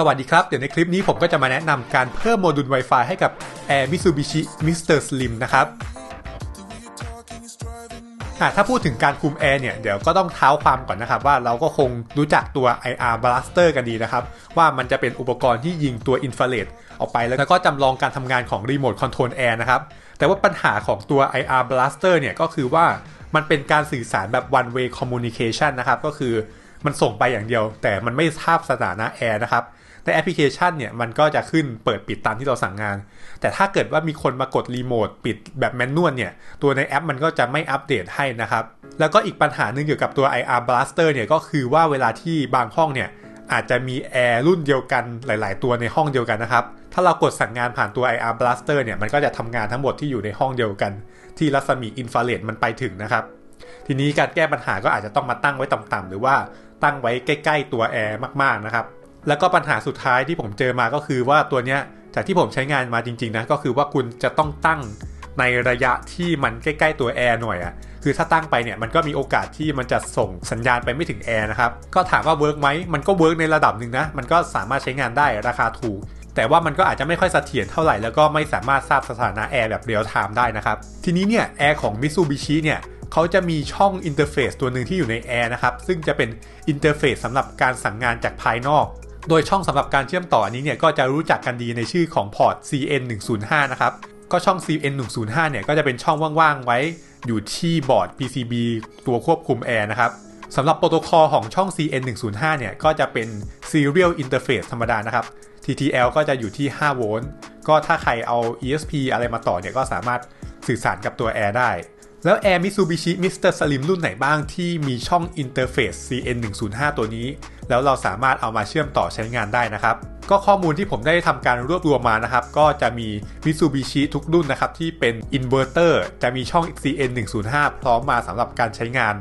สวัสดีครับ เดี๋ยวในคลิปนี้ผมก็จะมาแนะนำการเพิ่มโมดูล Wi-Fi ให้กับ Air Mitsubishi Mr. Slim นะครับถ้าพูดถึงการคุมแอร์เนี่ย เดี๋ยวก็ต้องเท้าความก่อนนะครับ ว่าเราก็คงรู้จักตัว IR Blaster กันดีนะครับ ว่ามันจะเป็นอุปกรณ์ที่ยิงตัวอินฟราเรดออกไปแล้วก็จำลองการทำงานของรีโมทคอนโทรลแอร์นะครับ แต่ว่าปัญหาของตัว IR Blaster เนี่ยก็คือว่ามันเป็นการสื่อสารแบบ one way communication นะครับ ก็คือมันส่งไปอย่างเดียว แต่มันไม่ทราบสถานะแอร์นะครับ ในแอปพลิเคชันเนี่ยมันก็จะขึ้นเปิดปิดตามที่เราสั่งงาน แต่ถ้าเกิดว่ามีคนมากดรีโมทปิดแบบแมนนวลเนี่ย ตัวในแอปมันก็จะไม่อัปเดตให้นะครับ แล้วก็อีกปัญหาหนึ่งเกี่ยวกับตัว IR Blaster เนี่ยก็คือว่าเวลาที่บางห้องเนี่ยอาจจะมีแอร์รุ่นเดียวกันหลาย ๆ ตัวในห้องเดียวกันนะครับ ถ้าเรากดสั่งงานผ่านตัว IR Blaster เนี่ย มันก็จะทำงานทั้งหมดที่อยู่ในห้องเดียวกัน ที่รัศมีอินฟราเรดมันไปถึงนะครับ ทีนี้การแก้ปัญหาก็อาจจะต้องมาตั้งไว้ต่ำๆหรือว่าตั้งไว้ใกล้ ๆ ตัวแอร์มาก ๆ นะครับ แล้วก็ปัญหาสุดท้ายที่ผมเจอมาก็คือว่าตัวเนี้ยจากที่ผมใช้งานมาจริงๆนะก็คือว่าคุณจะต้องตั้งในระยะที่มันใกล้ๆตัวแอร์หน่อยอะ่ะคือถ้าตั้งไปเนี่ยมันก็มีโอกาสที่มันจะส่งสัญญาณไปไม่ถึงแอร์นะครับ ก็ถามว่าเวิร์กไหมมันก็เวิร์กในระดับหนึ่งนะ มันก็สามารถใช้งานได้ราคาถูก แต่ว่ามันก็อาจจะไม่ค่อยเสถียรเท่าไหร่ แล้วก็ไม่สามารถทราบสถานะแอร์แบบเรียลไทม์ได้นะครับ ทีนี้เนี่ยแอร์ของ Mitsubishi เนี่ยเขาจะมีช่องอินเทอร์เฟซตัวหนึ่งที่อยู่ในแอร์นะครับ ซึ่งจะเป็นอินเทอร์เฟซสำหรับการสั่งงานจากภายนอก โดยช่องสำหรับการเชื่อมต่ออันนี้เนี่ยก็จะรู้จักกันดีในชื่อของพอร์ต CN 1 0 5นะครับ ก็ช่อง CN 1 0 5เนี่ยก็จะเป็นช่องว่างๆไว้อยู่ที่บอร์ด PCB ตัวควบคุมแอร์นะครับสำหรับโปรโตคอลของช่อง CN 1 0 5เนี่ยก็จะเป็น Serial Interface ธรรมดานะครับ TTL ก็จะอยู่ที่ 5 โวลต์ ก็ถ้าใครเอา ESP อะไรมาต่อเนี่ยก็สามารถสื่อสารกับตัวแอร์ได้ แล้ว Air Mitsubishi Mr. Slim รุ่นไหนบ้างที่มีช่องอินเทอร์เฟซ CN 1 0 5ตัวนี้ แล้วเราสามารถเอามาเชื่อมต่อใช้งานได้นะครับ ก็ข้อมูลที่ผมได้ทำการรวบรวมมานะครับ ก็จะมี Mitsubishi ทุกรุ่นนะครับ ที่เป็นอินเวอร์เตอร์จะมีช่อง CN 1 0 5พร้อมมาสำหรับการใช้งาน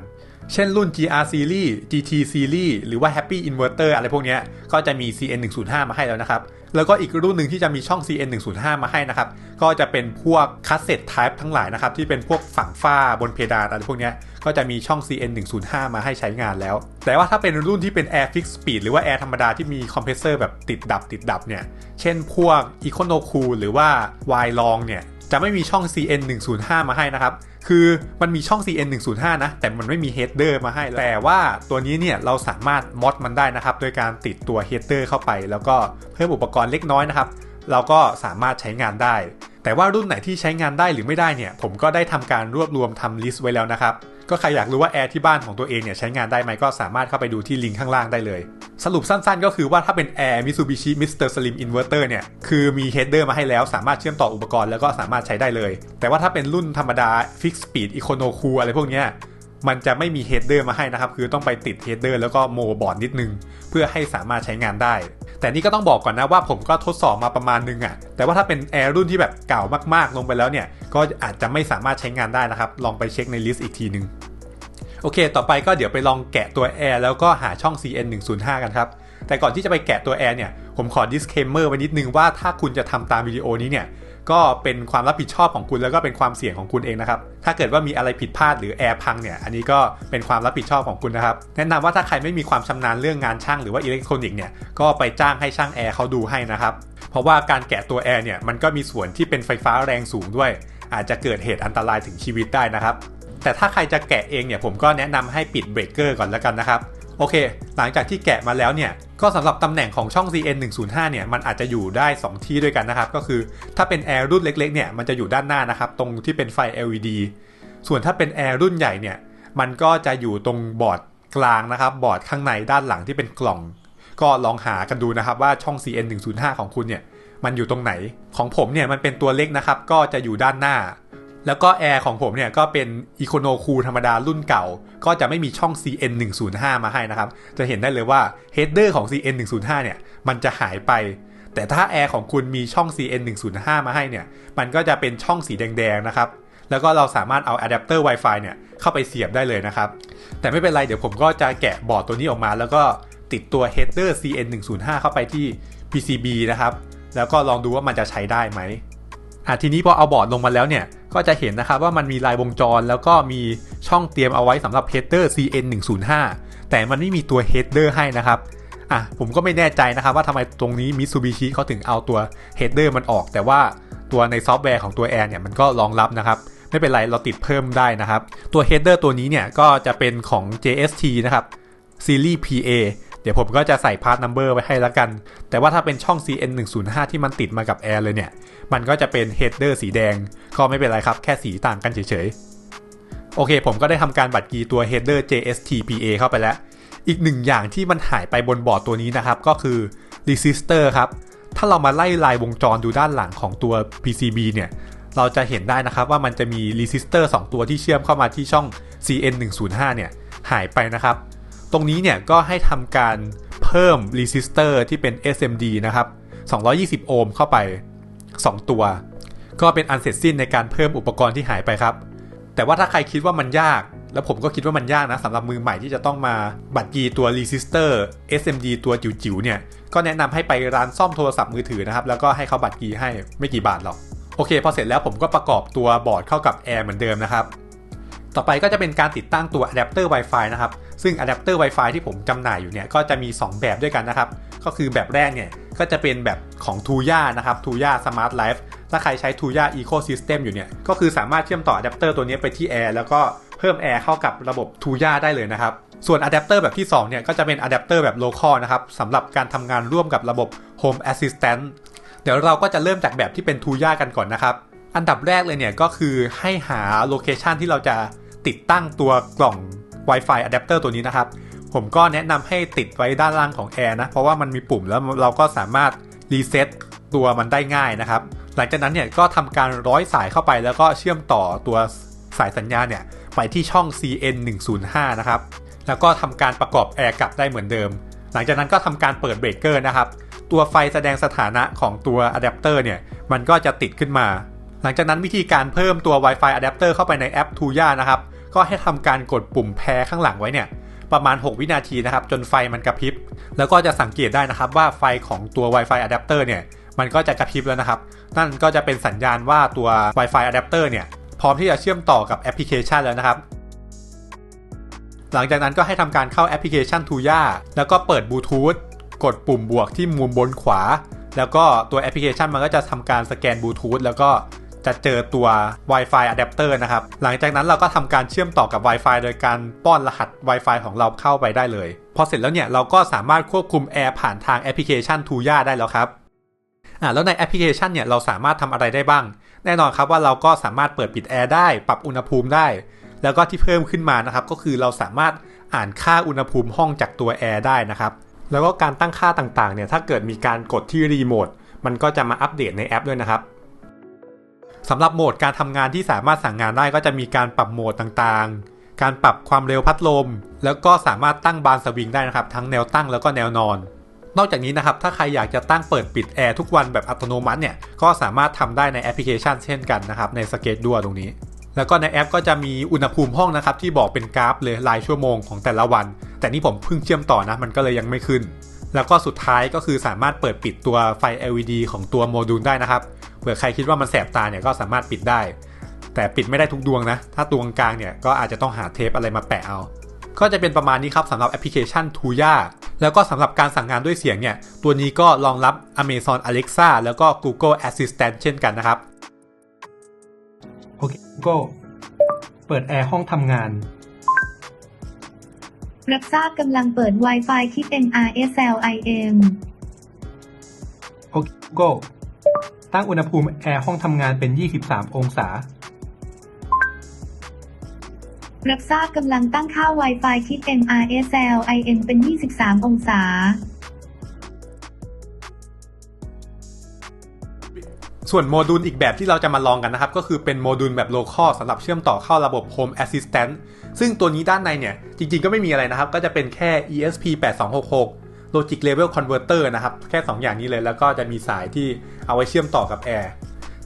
เช่นรุ่น GR Series GT Series หรือว่า Happy Inverter อะไรพวกนี้ก็จะมี CN 1 0 5มาให้แล้วนะครับ แล้วก็อีกรุ่นหนึ่งที่จะมีช่อง CN 105มาให้นะครับ ก็จะเป็นพวกคัสเซ็ตไทป์ทั้งหลายนะครับ ที่เป็นพวกฝั่งฝ้าบนเพดานอะไรพวกนี้ก็จะมีช่อง CN 105มาให้ใช้งานแล้ว แต่ว่าถ้าเป็นรุ่นที่เป็น Air Fix Speed หรือว่า Air ธรรมดาที่มีคอมเพรสเซอร์แบบติดดับติดดับเนี่ย เช่นพวก Econo Cool หรือว่า Y Long เนี่ย จะไม่มีช่อง CN 105มาให้นะครับ คือมันมีช่อง CN 105นะ แต่มันไม่มีเฮดเดอร์มาให้ แต่ว่าตัวนี้เนี่ยเราสามารถมอดมันได้นะครับ โดยการติดตัวเฮดเดอร์เข้าไป แล้วก็เพิ่มอุปกรณ์เล็กน้อยนะครับ เราก็สามารถใช้งานได้ แต่ว่ารุ่นไหนที่ใช้งานได้หรือไม่ได้เนี่ย ผมก็ได้ทำการรวบรวมทำลิสต์ไว้แล้วนะครับ ก็ใครอยากรู้ว่าแอร์ที่บ้านของตัวเองเนี่ยใช้งานได้ไหมก็สามารถเข้าไปดูที่ลิงก์ข้างล่างได้เลย สรุปสั้นๆ ก็คือว่าถ้าเป็นแอร์ Mitsubishi Mr. Slim Inverter เนี่ยคือมีเฮดเดอร์มาให้แล้วสามารถเชื่อมต่ออุปกรณ์แล้วก็สามารถใช้ได้เลย แต่ว่าถ้าเป็นรุ่นธรรมดา Fix Speed Econo Cool อะไรพวกนี้ มันจะไม่มีเฮดเดอร์มาให้นะครับ คือต้องไปติดเฮดเดอร์แล้วก็โมบอร์ดนิดนึง เพื่อให้สามารถใช้งานได้ แต่นี่ก็ต้องบอกก่อนนะว่าผมก็ทดสอบมาประมาณนึงอะ่ะ แต่ว่าถ้าเป็นแอร์รุ่นที่แบบเก่ามากๆ ลงไปแล้วเนี่ย ก็อาจจะไม่สามารถใช้งานได้นะครับ ลองไปเช็คในลิสต์อีกทีนึง โอเค ต่อไปก็เดี๋ยวไปลองแกะตัว Air แล้วก็หาช่อง CN 105กันครับ แต่ก่อนที่จะไปแกะตัว Air เนี่ย ผมขอ disclaimer ไว้นิดนึงว่าถ้าคุณจะทำตามวิดีโอนี้เนี่ย ก็เป็นความรับผิดชอบของคุณแล้วก็เป็นความเสี่ยงของคุณเองนะครับ ถ้าเกิดว่ามีอะไรผิดพลาดหรือแอร์พังเนี่ย อันนี้ก็เป็นความรับผิดชอบของคุณนะครับ แนะนำว่าถ้าใครไม่มีความชำนาญเรื่องงานช่างหรือว่าอิเล็กทรอนิกส์เนี่ย ก็ไปจ้างให้ช่างแอร์เขาดูให้นะครับ เพราะว่าการแกะตัวแอร์เนี่ย มันก็มีส่วนที่เป็นไฟฟ้าแรงสูงด้วย อาจจะเกิดเหตุอันตรายถึงชีวิตได้นะครับ แต่ถ้าใครจะแกะเองเนี่ย ผมก็แนะนำให้ปิดเบรกเกอร์ก่อนแล้วกันนะครับ โอเค หลังจากที่แกะมาแล้วเนี่ย ก็สำหรับตำแหน่งของช่อง CN 105เนี่ย มันอาจจะอยู่ได้ 2 ที่ด้วยกันนะครับ ก็คือถ้าเป็นแอร์รุ่นเล็กๆ เนี่ย มันจะอยู่ด้านหน้านะครับ ตรงที่เป็นไฟ LED ส่วนถ้าเป็นแอร์รุ่นใหญ่เนี่ย มันก็จะอยู่ตรงบอร์ดกลางนะครับ บอร์ดข้างในด้านหลังที่เป็นกล่อง ก็ลองหากันดูนะครับว่าช่อง CN 105ของคุณเนี่ย มันอยู่ตรงไหน ของผมเนี่ย มันเป็นตัวเล็กนะครับ ก็จะอยู่ด้านหน้า แล้วก็แอร์ของผมเนี่ยก็เป็นอีโคโนคูธรรมดารุ่นเก่า ก็จะไม่มีช่อง CN 105มาให้นะครับ จะเห็นได้เลยว่าเฮดเดอร์ของ CN 105เนี่ยมันจะหายไป แต่ถ้าแอร์ของคุณมีช่อง CN 105มาให้เนี่ย มันก็จะเป็นช่องสีแดงๆนะครับ แล้วก็เราสามารถเอาอะแดปเตอร์ Wi-Fi เนี่ยเข้าไปเสียบได้เลยนะครับ แต่ไม่เป็นไรเดี๋ยวผมก็จะแกะบอร์ดตัวนี้ออกมา แล้วก็ติดตัว header CN 105เข้าไปที่ PCB นะครับ แล้วก็ลองดูว่ามันจะใช้ได้ไหม อะทีนี้พอเอาบอร์ดลงมาแล้วเนี่ย ก็จะเห็นนะครับว่ามันมีลายวงจรแล้วก็มีช่องเตรียมเอาไว้สำหรับ header CN 105แต่มันไม่มีตัว header ให้นะครับอะผมก็ไม่แน่ใจนะครับว่าทำไมตรงนี้มิ t ซูบิชิเขาถึงเอาตัวเฮดเดอร์มันออก แต่ว่าตัวในซอฟต์แวร์ของตัวแอร์เนี่ยมันก็รองรับนะครับไม่เป็นไรเราติดเพิ่มได้นะครับ ตัวเฮดเดอร์ตัวนี้เนี่ยก็จะเป็นของ JST นะครับซีรีส์ PA เดี๋ยวผมก็จะใส่พาร์ทนัมเบอร์ไว้ให้แล้วกัน แต่ว่าถ้าเป็นช่อง CN 1 0 5ที่มันติดมากับแอร์เลยเนี่ย มันก็จะเป็นเฮดเดอร์สีแดง ก็ไม่เป็นไรครับ แค่สีต่างกันเฉยๆ โอเค ผมก็ได้ทำการบัตรกีตัว header JSTPA เข้าไปแล้ว อีกหนึ่งอย่างที่มันหายไปบนบอร์ดตัวนี้นะครับ ก็คือ resistor ครับ ถ้าเรามาไล่ลายวงจรดูด้านหลังของตัว PCB เนี่ยเราจะเห็นได้นะครับว่ามันจะมี resistor 2ตัวที่เชื่อมเข้ามาที่ช่อง CN 1 0 5เนี่ยหายไปนะครับ ตรงนี้เนี่ยก็ให้ทำการเพิ่ม resistor ที่เป็น SMD นะครับ 220 โอห์มเข้าไป 2 ตัว ก็เป็นอันเสร็จสิ้นในการเพิ่มอุปกรณ์ที่หายไปครับ แต่ว่าถ้าใครคิดว่ามันยาก แล้วผมก็คิดว่ามันยากนะสำหรับมือใหม่ที่จะต้องมาบัตรกีตัว resistor SMD ตัวจิ๋วๆเนี่ย ก็แนะนำให้ไปร้านซ่อมโทรศัพท์มือถือนะครับ แล้วก็ให้เขาบัตรกีให้ไม่กี่บาทหรอก โอเค พอเสร็จแล้วผมก็ประกอบตัวบอร์ดเข้ากับแอร์เหมือนเดิมนะครับ ต่อไปก็จะเป็นการติดตั้งตัวอะแดปเตอร์ Wi-Fi นะครับ ซึ่งอะแดปเตอร์ Wi-Fi ที่ผมจำหน่ายอยู่เนี่ยก็จะมี 2 แบบด้วยกันนะครับ ก็คือแบบแรกเนี่ยก็จะเป็นแบบของ Tuya นะครับ Tuya Smart Life ถ้าใครใช้ Tuya Ecosystem อยู่เนี่ยก็คือสามารถเชื่อมต่ออะแดปเตอร์ตัวนี้ไปที่แอร์แล้วก็เพิ่มแอร์เข้ากับระบบ Tuya ได้เลยนะครับ ส่วนอะแดปเตอร์แบบที่2เนี่ยก็จะเป็นอะแดปเตอร์แบบ local นะครับสำหรับการทำงานร่วมกับระบบ Home Assistant เดี๋ยวเราก็จะเริ่มจากแบบที่เป็น Tuya กันก่อนนะครับอันดับแรกเลยเนี่ยก็คือให้หาโลเคชันที่เราจะ ติดตั้งตัวกล่อง Wi-Fi Adapter ตัวนี้นะครับ ผมก็แนะนำให้ติดไว้ด้านล่างของแอร์นะ เพราะว่ามันมีปุ่มแล้วเราก็สามารถรีเซ็ตตัวมันได้ง่ายนะครับ หลังจากนั้นเนี่ยก็ทำการร้อยสายเข้าไปแล้วก็เชื่อมต่อตัวสายสัญญาณเนี่ยไปที่ช่อง CN 1 0 5นะครับ แล้วก็ทำการประกอบแอร์กลับได้เหมือนเดิม หลังจากนั้นก็ทำการเปิดเบรกเกอร์นะครับ ตัวไฟแสดงสถานะของตัวอะแดปเตอร์เนี่ย มันก็จะติดขึ้นมา หลังจากนั้นวิธีการเพิ่มตัว Wi-Fi Adapter เข้าไปในแอป Tuya นะครับ ก็ให้ทำการกดปุ่มแพรข้างหลังไว้เนี่ยประมาณ 6 วินาทีนะครับ จนไฟมันกระพริบ แล้วก็จะสังเกตได้นะครับว่าไฟของตัว Wi-Fi Adapter เนี่ย มันก็จะกระพริบแล้วนะครับ นั่นก็จะเป็นสัญญาณว่าตัว Wi-Fi Adapter เนี่ย พร้อมที่จะเชื่อมต่อกับแอปพลิเคชันแล้วนะครับ หลังจากนั้นก็ให้ทำการเข้าแอปพลิเคชัน Tuya แล้วก็เปิดบลูทูธกดปุ่มบวกที่มุมบนขวา แล้วก็ตัวแอปพลิเคชันมันก็จะทำการสแกนบลูทูธแล้วก็ จะเจอตัว Wi-Fi Adapter นะครับ หลังจากนั้นเราก็ทำการเชื่อมต่อกับ Wi-Fi โดยการป้อนรหัส Wi-Fi ของเราเข้าไปได้เลย พอเสร็จแล้วเนี่ยเราก็สามารถควบคุมแอร์ผ่านทางแอปพลิเคชัน Tuya ได้แล้วครับอ่าแล้วในแอปพลิเคชันเนี่ยเราสามารถทำอะไรได้บ้าง แน่นอนครับว่าเราก็สามารถเปิดปิดแอร์ได้ ปรับอุณหภูมิได้ แล้วก็ที่เพิ่มขึ้นมานะครับก็คือเราสามารถอ่านค่าอุณหภูมิห้องจากตัวแอร์ได้นะครับแล้วก็การตั้งค่าต่างๆเนี่ยถ้าเกิดมีการกดที่รีโมทมันก็จะมาอัปเดตในแอปด้วยนะครับ สำหรับโหมดการทำงานที่สามารถสั่งงานได้ก็จะมีการปรับโหมดต่างๆ การปรับความเร็วพัดลม แล้วก็สามารถตั้งบานสวิงได้นะครับ ทั้งแนวตั้งแล้วก็แนวนอน นอกจากนี้นะครับ ถ้าใครอยากจะตั้งเปิดปิดแอร์ทุกวันแบบอัตโนมัติเนี่ย ก็สามารถทำได้ในแอปพลิเคชันเช่นกันนะครับ ในสเกตด้วยตรงนี้ แล้วก็ในแอปก็จะมีอุณหภูมิห้องนะครับที่บอกเป็นกราฟเลยรายชั่วโมงของแต่ละวัน แต่นี่ผมเพิ่งเชื่อมต่อนะ มันก็เลยยังไม่ขึ้น แล้วก็สุดท้ายก็คือสามารถเปิดปิดตัวไฟ LED ของตัวโมดูลได้นะครับ ผื่อใครคิดว่ามันแสบตาเนี่ยก็สามารถปิดได้ แต่ปิดไม่ได้ทุกดวงนะ ถ้าดวงกลางเนี่ยก็อาจจะต้องหาเทปอะไรมาแปะเอา ก็จะเป็นประมาณนี้ครับสำหรับแอปพลิเคชัน Tuya แล้วก็สำหรับการสั่งงานด้วยเสียงเนี่ย ตัวนี้ก็รองรับ Amazon Alexa แล้วก็ Google Assistant เช่นกันนะครับ โอเค Google เปิดแอร์ห้องทำงาน รับทราบกำลังเปิด Wi-Fi ที่ NRSLIM โอเค Google ตั้งอุณหภูมิแอร์ห้องทำงานเป็น 23 องศา รับทราบกำลังตั้งค่า Wi-Fi ที่ NRSLIM เป็น 23 องศา ส่วนโมดูลอีกแบบที่เราจะมาลองกันนะครับ ก็คือเป็นโมดูลแบบ local สำหรับเชื่อมต่อเข้าระบบ Home Assistant ซึ่งตัวนี้ด้านในเนี่ย จริงๆก็ไม่มีอะไรนะครับ ก็จะเป็นแค่ ESP 8266 Logic Level Converter นะครับ แค่ 2 อย่างนี้เลยแล้วก็จะมีสายที่เอาไว้เชื่อมต่อกับแอร์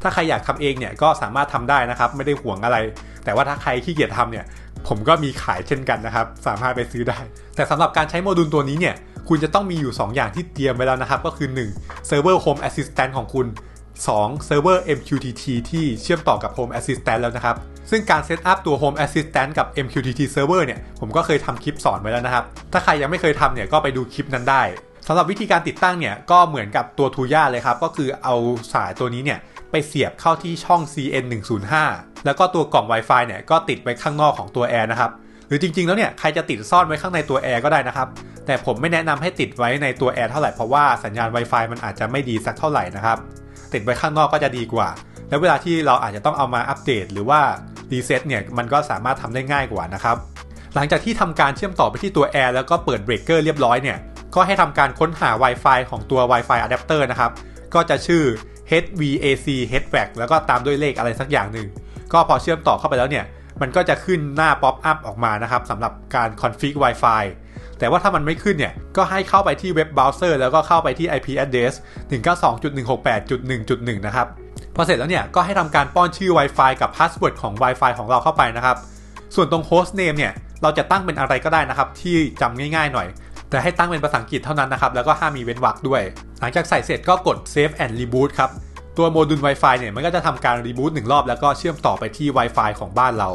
ถ้าใครอยากทำเองเนี่ยก็สามารถทำได้นะครับ ไม่ได้ห่วงอะไร แต่ว่าถ้าใครขี้เกียจทำเนี่ย ผมก็มีขายเช่นกันนะครับ สามารถไปซื้อได้ แต่สำหรับการใช้โมดูลตัวนี้เนี่ยคุณจะต้องมีอยู่ 2 อย่างที่เตรียมไว้แล้วนะครับ ก็คือ 1 Server Home Assistant ของคุณ 2. Server MQTT ที่เชื่อมต่อกับ Home Assistant แล้วนะครับ ซึ่งการเซตอัพตัว Home Assistant กับ MQTT Server เนี่ย ผมก็เคยทำคลิปสอนไว้แล้วนะครับ ถ้าใครยังไม่เคยทำเนี่ยก็ไปดูคลิปนั้นได้สำหรับวิธีการติดตั้งเนี่ย ก็เหมือนกับตัวทูย่าเลยครับ ก็คือเอาสายตัวนี้เนี่ย ไปเสียบเข้าที่ช่อง CN 1 0 5แล้วก็ตัวกล่อง Wi-Fi เนี่ยก็ติดไว้ข้างนอกของตัวแอร์นะครับหรือจริงๆแล้วเนี่ยใครจะติดซ่อนไว้ข้างในตัวแอร์ก็ได้นะครับแต่ผมไม่แนะนำให้ติดไว้ในตัวแอร์เท่าไหร่เพราะว่าสัญญาณ Wi-Fi มันอาจจะไม่ดีสักเท่าไหร่นะครับ ติดไว้ข้างนอกก็จะดีกว่า แล้วเวลาที่เราอาจจะต้องเอามาอัปเดต หรือว่ารีเซ็ตเนี่ยมันก็สามารถทำได้ง่ายกว่านะครับหลังจากที่ทำการเชื่อมต่อไปที่ตัวแอร์แล้วก็เปิดเบรกเกอร์เรียบร้อยเนี่ยก็ให้ทำการค้นหา Wi-Fi ของตัว Wi-Fi Adapter นะครับก็จะชื่อ HVAC HVAC แล้วก็ตามด้วยเลขอะไรสักอย่างหนึ่งก็พอเชื่อมต่อเข้าไปแล้วเนี่ยมันก็จะขึ้นหน้าป๊อปอัพออกมานะครับสำหรับการ config Wi-Fi แต่ว่าถ้ามันไม่ขึ้นเนี่ย ก็ให้เข้าไปที่เว็บเบราว์เซอร์แล้วก็เข้าไปที่ IP address 192.168.1.1 นะครับ พอเสร็จแล้วเนี่ย ก็ให้ทำการป้อนชื่อ Wi-Fi กับ password ของ Wi-Fi ของเราเข้าไปนะครับ ส่วนตรง host name เนี่ย เราจะตั้งเป็นอะไรก็ได้นะครับ ที่จำง่ายๆหน่อย แต่ให้ตั้งเป็นภาษาอังกฤษเท่านั้นนะครับ แล้วก็ห้ามมีเว้นวรรคด้วย หลังจากใส่เสร็จก็กด save and reboot ครับ ตัวโมดูล Wi-Fi เนี่ย มันก็จะทำการรีบูตหนึ่งรอบแล้วก็เชื่อมต่อไปที่ Wi-Fi ของบ้านเรา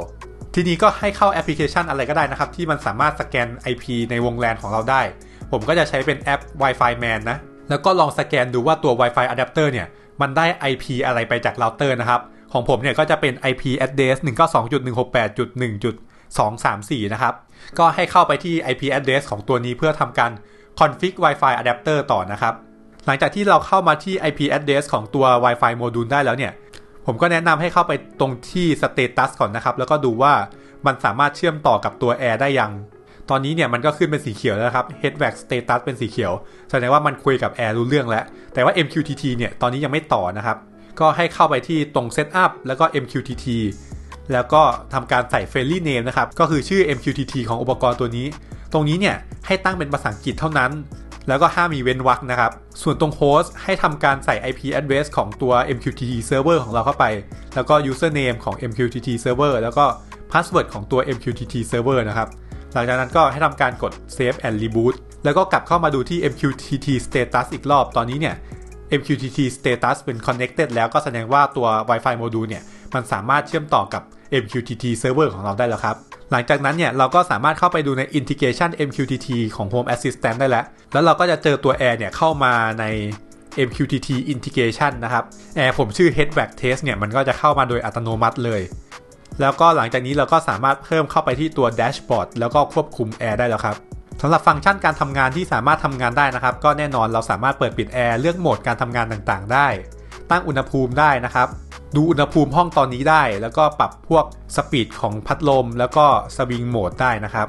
ทีนี้ก็ให้เข้าแอปพลิเคชันอะไรก็ได้นะครับ ที่มันสามารถสแกน IP ในวงแลนของเราได้ ผมก็จะใช้เป็นแอป Wi-Fi Man นะ แล้วก็ลองสแกนดูว่าตัว Wi-Fi adapter เนี่ย มันได้ IP อะไรไปจากเราเตอร์นะครับ ของผมเนี่ยก็จะเป็น IP address 192.168.1.234 นะครับ ก็ให้เข้าไปที่ IP address ของตัวนี้เพื่อทำการ config Wi-Fi adapter ต่อนะครับ หลังจากที่เราเข้ามาที่ IP address ของตัว Wi-Fi โมดูลได้แล้วเนี่ย ผมก็แนะนำให้เข้าไปตรงที่ status ก่อนนะครับ แล้วก็ดูว่ามันสามารถเชื่อมต่อกับตัว Air ได้ยัง ตอนนี้เนี่ยมันก็ขึ้นเป็นสีเขียวแล้วครับ HVAC status เป็นสีเขียว แสดงว่ามันคุยกับ Air รู้เรื่องแล้ว แต่ว่า MQTT เนี่ยตอนนี้ยังไม่ต่อนะครับ ก็ให้เข้าไปที่ตรง Setup แล้วก็ MQTT แล้วก็ทำการใส่ Fairly Name นะครับ ก็คือชื่อ MQTT ของอุปกรณ์ตัวนี้ ตรงนี้เนี่ยให้ตั้งเป็นภาษาอังกฤษเท่านั้น แล้วก็ห้ามมีเว้นวรรคนะครับ ส่วนตรงโฮสต์ให้ทำการใส่ IP address ของตัว MQTT server ของเราเข้าไป แล้วก็ username ของ MQTT server แล้วก็ password ของตัว MQTT server นะครับ หลังจากนั้นก็ให้ทำการกด save and reboot แล้วก็กลับเข้ามาดูที่ MQTT status อีกรอบ ตอนนี้เนี่ย MQTT status เป็น connected แล้วก็แสดงว่าตัว Wi-Fi module เนี่ย มันสามารถเชื่อมต่อกับ MQTT server ของเราได้แล้วครับ หลังจากนั้นเนี่ยเราก็สามารถเข้าไปดูใน integration MQTT ของ Home Assistant ได้แล้ว แล้วเราก็จะเจอตัว Air เนี่ยเข้ามาใน MQTT integration นะครับ Air ผมชื่อ HVAC test เนี่ยมันก็จะเข้ามาโดยอัตโนมัติเลย แล้วก็หลังจากนี้เราก็สามารถเพิ่มเข้าไปที่ตัว dashboard แล้วก็ควบคุม Air ได้แล้วครับสำหรับฟังก์ชันการทำงานที่สามารถทำงานได้นะครับ ก็แน่นอนเราสามารถเปิดปิดแอร์เลือกโหมดการทำงานต่างๆ ได้ ตั้งอุณหภูมิได้นะครับ ดูอุณหภูมิห้องตอนนี้ได้ แล้วก็ปรับพวกสปีดของพัดลม แล้วก็สวิงโหมดได้นะครับ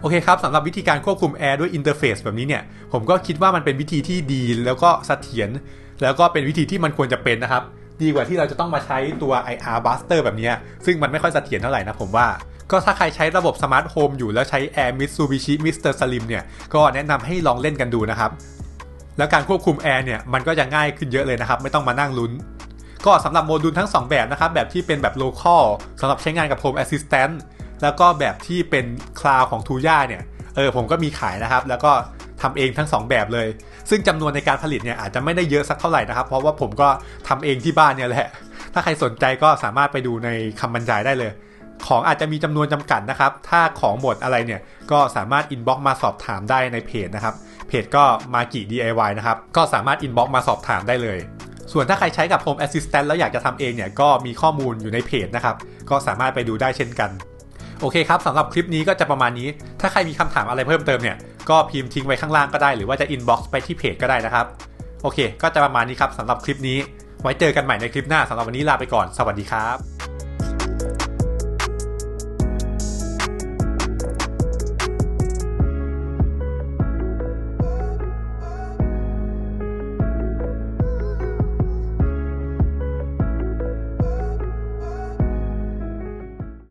โอเคครับสำหรับวิธีการควบคุมแอร์ด้วยอินเทอร์เฟซแบบนี้เนี่ย ผมก็คิดว่ามันเป็นวิธีที่ดีแล้วก็เสถียรแล้วก็เป็นวิธีที่มันควรจะเป็นนะครับ ดีกว่าที่เราจะต้องมาใช้ตัว IR Buster แบบนี้ ซึ่งมันไม่ค่อยเสถียรเท่าไหร่นะผมว่า ก็ถ้าใครใช้ระบบสมาร์ทโฮมอยู่แล้วใช้ Air Mitsubishi Mr. Slim เนี่ย ก็แนะนำให้ลองเล่นกันดูนะครับ แล้วการควบคุมแอร์เนี่ยมันก็จะง่ายขึ้นเยอะเลยนะครับไม่ต้องมานั่งลุ้น ก็สำหรับโมดูลทั้ง 2 แบบนะครับ แบบที่เป็นแบบ local สำหรับใช้งานกับ Home Assistant แล้วก็แบบที่เป็นคลาวของ Tuya เนี่ย เออผมก็มีขายนะครับ แล้วก็ทำเองทั้ง 2 แบบเลย ซึ่งจำนวนในการผลิตเนี่ยอาจจะไม่ได้เยอะสักเท่าไหร่นะครับ เพราะว่าผมก็ทำเองที่บ้านเนี่ยแหละ ถ้าใครสนใจก็สามารถไปดูในคำบรรยายได้เลย ของอาจจะมีจำนวนจำกัดนะครับ ถ้าของหมดอะไรเนี่ยก็สามารถอินบ็อกมาสอบถามได้ในเพจนะครับ เพจก็มากิ DIY นะครับ ก็สามารถอินบ็อกมาสอบถามได้เลย ส่วนถ้าใครใช้กับ Home Assistant แล้วอยากจะทำเองเนี่ยก็มีข้อมูลอยู่ในเพจนะครับ ก็สามารถไปดูได้เช่นกัน โอเคครับสำหรับคลิปนี้ก็จะประมาณนี้ ถ้าใครมีคำถามอะไรเพิ่มเติมเนี่ยก็พิมพ์ทิ้งไว้ข้างล่างก็ได้ หรือว่าจะ inbox ไปที่เพจก็ได้นะครับ โอเค ก็จะประมาณนี้ครับสำหรับคลิปนี้ ไว้เจอกันใหม่ในคลิปหน้าสำหรับวันนี้ลาไปก่อน สวัสดีครับ